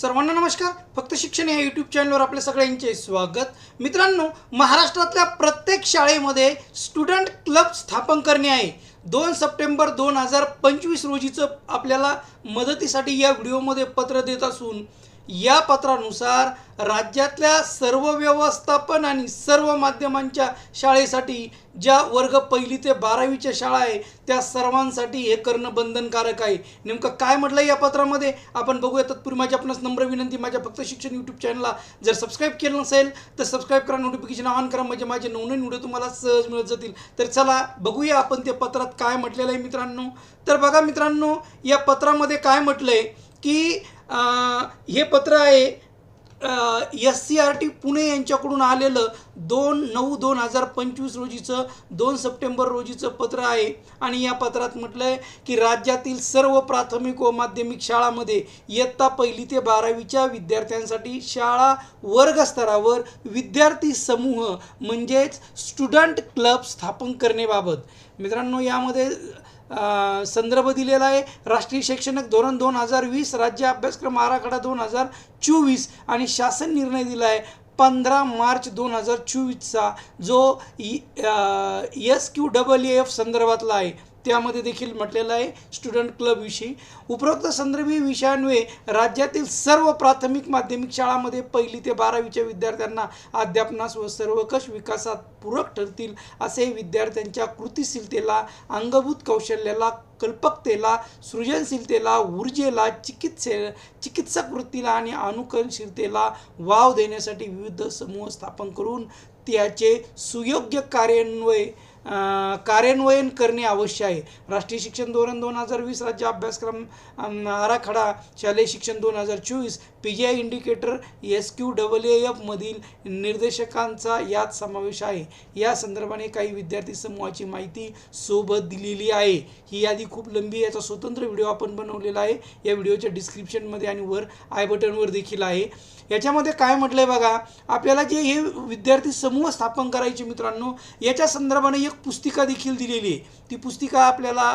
सर्वांना नमस्कार. फक्त शिक्षण या यूट्यूब चॅनलवर आपल्या सगळ्यांचे स्वागत. मित्रांनो महाराष्ट्रातल्या प्रत्येक शाळेमध्ये स्टुडंट क्लब स्थापन करणे आहे. दोन सप्टेंबर दोन हजार पंचवीस रोजीचं आपल्याला मदतीसाठी या व्हिडिओमध्ये पत्र देत असून या पत्रानुसार राज्यातल्या सर्व व्यवस्थापन आणि सर्व माध्यमांच्या शाळेसाठी ज्या वर्ग पहिली ते बारावीच्या शाळा आहे त्या सर्वांसाठी हे करणं बंधनकारक आहे. नेमकं काय म्हटलं या पत्रामध्ये? आपण बघूया. तत्पूर्वी माझी आपणास नम्र विनंती माझ्या फक्त शिक्षण यूट्यूब चॅनलला जर सबस्क्राईब केलं नसेल तर सबस्क्राईब करा नोटिफिकेशन ऑन करा. म्हणजे माझे नवनवीन व्हिडिओ तुम्हाला सहज मिळत जातील. तर चला बघूया आपण त्या पत्रात काय म्हटलेलं आहे मित्रांनो. तर बघा मित्रांनो या पत्रामध्ये काय म्हटलं आहे की हे पत्र आहे S C R T Pune यांच्याकडून आलेलं दोन नऊ दोन हजार पंचवीस रोजीचं दोन सप्टेंबर रोजीचं पत्र आहे. आणि या पत्रात म्हटलं आहे की राज्यातील सर्व प्राथमिक व माध्यमिक शाळामध्ये इयत्ता पहिली ते बारावीच्या विद्यार्थ्यांसाठी शाळा वर्गस्तरावर विद्यार्थी समूह म्हणजेच स्टुडंट क्लब स्थापन करण्याबाबत. मित्रांनो यामध्ये संदर्भ दिलेला आहे. राष्ट्रीय शैक्षणिक धोरण दोन हजार वीस राज्य अभ्यासक्रम आराखडा दोन हजार चोवीस आणि शासन निर्णय दिला आहे. पंधरा मार्च दोन हजार चोवीसचा जो एस क्यू डबल एफ संदर्भातला आहे. त्यामध्ये देखील म्हटलेलं आहे स्टुडंट क्लबविषयी उपरोक्त संदर्भी विषयान्वये राज्यातील सर्व प्राथमिक माध्यमिक शाळांमध्ये पहिली ते बारावीच्या विद्यार्थ्यांना अध्यापनास व सर्वकष विकासात पूरक ठरतील असे विद्यार्थ्यांच्या कृतिशीलतेला अंगभूत कौशल्याला कल्पकतेला सृजनशीलतेला ऊर्जेला चिकित्से चिकित्सक वृत्तीला आणि अनुकरणशीलतेला वाव देण्यासाठी विविध समूह स्थापन करून त्याचे सुयोग्य कार्यान्वय कार्यान्वयन करणे आवश्यक आहे. राष्ट्रीय शिक्षण धोरण दोन हजार वीस राज्य अभ्यासक्रम आराखडा शालेय शिक्षण दोन हजार चोवीस P G I indicator S Q double A एफमधील निर्देशकांचा यात समावेश आहे. या संदर्भाने काही विद्यार्थी समूहाची माहिती सोबत दिलेली आहे. ही यादी खूप लंबी याचा स्वतंत्र व्हिडिओ आपण बनवलेला आहे. या व्हिडिओच्या डिस्क्रिप्शनमध्ये आणि वर आय बटनवर देखील आहे. याच्यामध्ये काय म्हटलं आहे बघा आपल्याला जे हे विद्यार्थी समूह स्थापन करायचे मित्रांनो याच्या संदर्भाने एक पुस्तिका देखील दिलेली आहे. ती पुस्तिका आपल्याला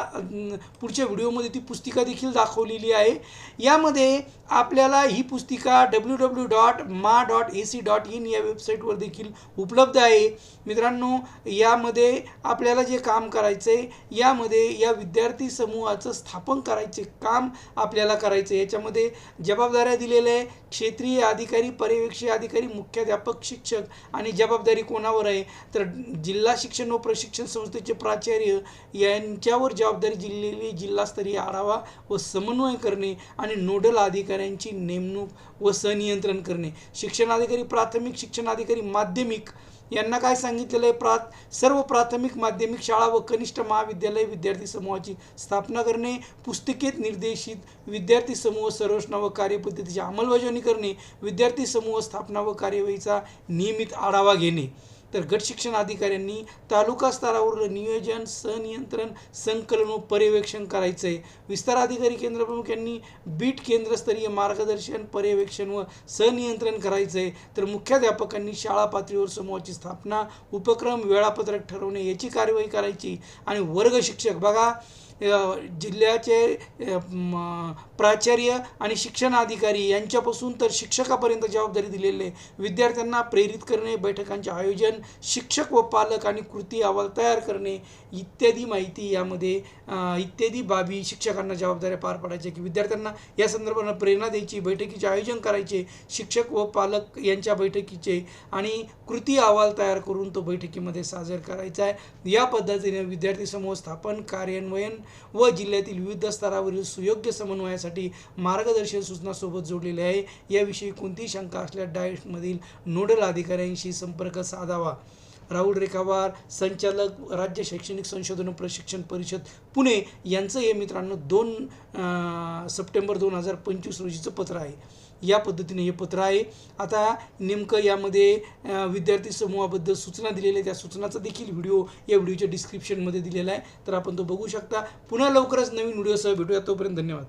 पुढच्या व्हिडिओमध्ये ती पुस्तिका देखील दाखवलेली आहे. यामध्ये आपल्याला ही पुस्तिका डब्ल्यू डब्ल्यू डॉट मा dot A C dot in या वेबसाईटवर देखील उपलब्ध आहे. मित्रांनो यामध्ये आपल्याला जे काम करायचं आहे यामध्ये या विद्यार्थी समूहाचं स्थापन करायचे काम आपल्याला करायचं आहे याच्यामध्ये जबाबदाऱ्या दिलेल्या आहे. क्षेत्रीय अधिकारी पर्यवेक्षीय अधिकारी मुख्याध्यापक शिक्षक आणि जबाबदारी कोणावर आहे? तर जिल्हा शिक्षण व प्रशिक्षण संस्थेचे प्राचार्य यांच्यावर जबाबदारी दिलेली जिल्हास्तरीय आढावा व समन्वय करणे आणि नोडल अधिकाऱ्यांची नेमणूक व सनियंत्रण करणे. शिक्षणाधिकारी प्राथमिक शिक्षणाधिकारी माध्यमिक यांना काय सांगितलेलं आहे? प्रा सर्व प्राथमिक माध्यमिक शाळा व कनिष्ठ महाविद्यालय विद्यार्थी समूहाची स्थापना करणे पुस्तिकेत निर्देशित विद्यार्थी समूह संरचना व कार्यपद्धतीची अंमलबजावणी करणे विद्यार्थी समूह स्थापना व कार्यवाहीचा नियमित आढावा घेणे. तर गट शिक्षण अधिकाऱ्यांनी तालुका स्तरावर नियोजन संनियंत्रण संकलन व पर्यवेक्षण करायचं आहे विस्तार अधिकारी केंद्रप्रमुख यांनी बीट केंद्रस्तरीय मार्गदर्शन पर्यवेक्षण व संनियंत्रण करायचं आहे तर मुख्याध्यापकांनी शाळा पातळीवर समूहाची स्थापना उपक्रम वेळापत्रक ठरवणे याची कार्यवाही करायची. आणि वर्ग शिक्षक बघा जिल्ह्याचे प्राचार्य आणि शिक्षण अधिकारी यांच्यापासून तर शिक्षकापर्यंत जबाबदारी दिलेली आहे. विद्यार्थ्यांना प्रेरित करणे बैठकांचे आयोजन शिक्षक व पालक आणि कृती अहवाल तयार करणे इत्यादी माहिती यामध्ये इत्यादी बाबी शिक्षकांना जबाबदाऱ्या पार पाडायच्या की विद्यार्थ्यांना या संदर्भानं प्रेरणा द्यायची बैठकीचे आयोजन करायचे शिक्षक व पालक यांच्या बैठकीचे आणि कृती अहवाल तयार करून तो बैठकीमध्ये सादर करायचा आहे. या पद्धतीने विद्यार्थी समूह स्थापन कार्यान्वयन व जिल्ह्यातील विविध स्तरावरील सुयोग्य समन्वयासाठी मार्गदर्शन सूचनासोबत जोडलेले आहे. याविषयी कोणतीही शंका असल्यास डायटमधील नोडल अधिकाऱ्यांशी संपर्क साधावा. राहुल रेखावार संचालक राज्य शैक्षणिक संशोधन प्रशिक्षण परिषद पुणे यांचं हे मित्रांनो दोन सप्टेंबर दोन हजार पंचवीस रोजीचं पत्र आहे. या पद्धतीने हे पत्र आहे. आता नेमकं यामध्ये विद्यार्थी समूहाबद्दल सूचना दिलेल्या आहे त्या सूचनाचा देखील व्हिडिओ या व्हिडिओच्या डिस्क्रिप्शनमध्ये दिलेला आहे. तर आपण तो बघू शकता. पुन्हा लवकरच नवीन व्हिडिओसह भेटूया. तोपर्यंत धन्यवाद.